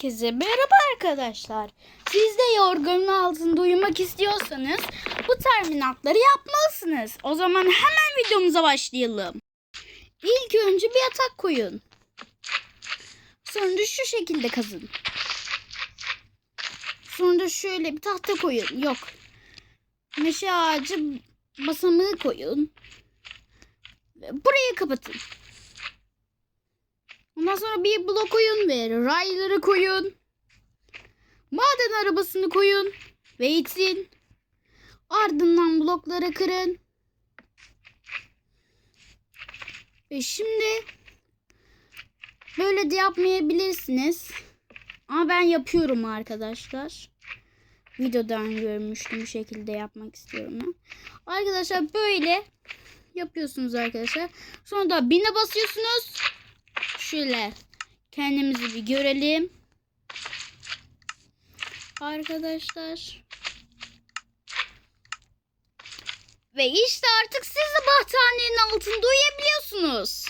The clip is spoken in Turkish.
Herkese merhaba arkadaşlar. Siz de yorganın altında uyumak istiyorsanız bu terminatları yapmalısınız. O zaman hemen videomuza başlayalım. İlk önce bir yatak koyun. Sonra şu şekilde kazın. Sonra şöyle bir tahta koyun. Yok. Meşe ağacı basamağı koyun. Burayı kapatın. Ondan sonra bir blok koyun ve rayları koyun. Maden arabasını koyun ve itin. Ardından blokları kırın. Ve şimdi böyle de yapmayabilirsiniz. Ama ben yapıyorum arkadaşlar. Videodan görmüştüm bu şekilde yapmak istiyorum ben. Arkadaşlar böyle yapıyorsunuz arkadaşlar. Sonra da bine basıyorsunuz. Şöyle kendimizi bir görelim. Arkadaşlar. Ve işte artık siz de battaniyenin altında uyuyabiliyorsunuz.